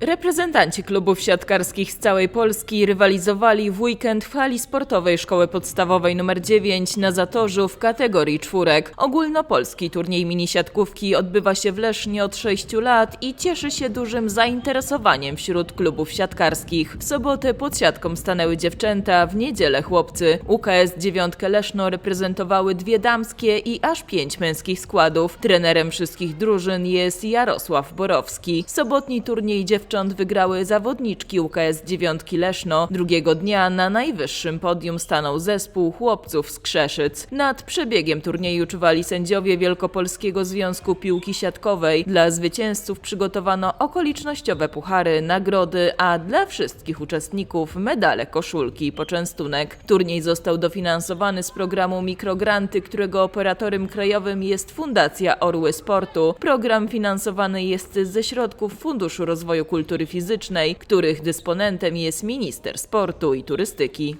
Reprezentanci klubów siatkarskich z całej Polski rywalizowali w weekend w hali sportowej Szkoły Podstawowej nr 9 na Zatorzu w kategorii czwórek. Ogólnopolski turniej mini siatkówki odbywa się w Lesznie od 6 lat i cieszy się dużym zainteresowaniem wśród klubów siatkarskich. W sobotę pod siatką stanęły dziewczęta, w niedzielę chłopcy. UKS dziewiątkę Leszno reprezentowały dwie damskie i aż pięć męskich składów. Trenerem wszystkich drużyn jest Jarosław Borowski. Sobotni turniej dziewcząt wygrały zawodniczki UKS dziewiątki Leszno. Drugiego dnia na najwyższym podium stanął zespół chłopców z Krzeszyc. Nad przebiegiem turnieju czuwali sędziowie Wielkopolskiego Związku Piłki Siatkowej. Dla zwycięzców przygotowano okolicznościowe puchary, nagrody, a dla wszystkich uczestników medale, koszulki i poczęstunek. Turniej został dofinansowany z programu Mikrogranty, którego operatorem krajowym jest Fundacja Orły Sportu. Program finansowany jest ze środków Funduszu Rozwoju Kultury Fizycznej, których dysponentem jest minister sportu i turystyki.